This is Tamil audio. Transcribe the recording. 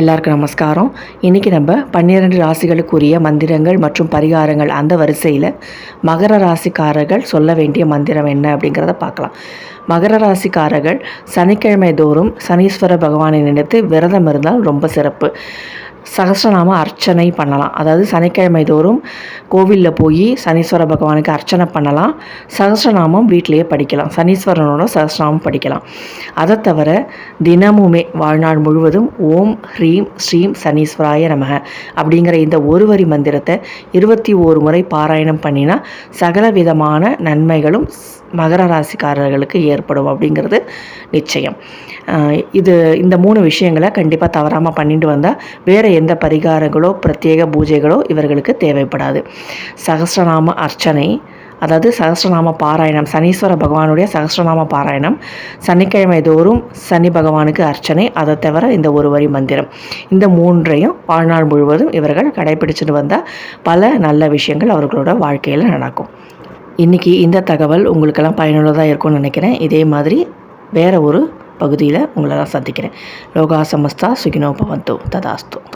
எல்லாருக்கும் நமஸ்காரம். இன்றைக்கி நம்ம பன்னிரண்டு ராசிகளுக்குரிய மந்திரங்கள் மற்றும் பரிகாரங்கள் அந்த வரிசையில் மகர ராசிக்காரர்கள் சொல்ல வேண்டிய மந்திரம் என்ன அப்படிங்கிறத பார்க்கலாம். மகர ராசிக்காரர்கள் சனிக்கிழமை தோறும் சனீஸ்வர பகவானை நினைத்து விரதம் இருந்தால் ரொம்ப சிறப்பு. சகசிரநாம அர்ச்சனை பண்ணலாம். அதாவது சனிக்கிழமை தோறும் கோவிலில் போய் சனீஸ்வர பகவானுக்கு அர்ச்சனை பண்ணலாம். சகசிரநாமம் வீட்டிலேயே படிக்கலாம். சனீஸ்வரனோட சகசிரநாமம் படிக்கலாம். அதை தவிர தினமுமே வாழ்நாள் முழுவதும் ஓம் ஹ்ரீம் ஸ்ரீம் சனீஸ்வராய நமக அப்படிங்கிற இந்த ஒரு வரி மந்திரத்தை இருபத்தி ஓரு முறை பாராயணம் பண்ணினா சகல விதமான நன்மைகளும் மகர ராசிக்காரர்களுக்கு ஏற்படும் அப்படிங்கிறது நிச்சயம். இது இந்த மூணு விஷயங்களை கண்டிப்பாக தவறாமல் பண்ணிட்டு வந்தால் வேறு எந்த பரிகாரங்களோ பிரத்யேக பூஜைகளோ இவர்களுக்கு தேவைப்படாது. சகசிரநாம அர்ச்சனை அதாவது சகசிரநாம பாராயணம் சனீஸ்வர பகவானுடைய சகஸ்ரநாம பாராயணம் சனிக்கிழமை தோறும் சனி பகவானுக்கு அர்ச்சனை அதை தவிர இந்த ஒரு வரி மந்திரம். இந்த மூன்றையும் வாழ்நாள் முழுவதும் இவர்கள் கடைபிடிச்சிட்டு வந்தால் பல நல்ல விஷயங்கள் அவர்களோட வாழ்க்கையில் நடக்கும். இன்றைக்கி இந்த தகவல் உங்களுக்கெல்லாம் பயனுள்ளதாக இருக்கும்னு நினைக்கிறேன். இதே மாதிரி வேறு ஒரு பகுதியில் உங்களெல்லாம் சந்திக்கிறேன். லோகா சமஸ்தா சுகினோ பவந்தோ ததாஸ்து.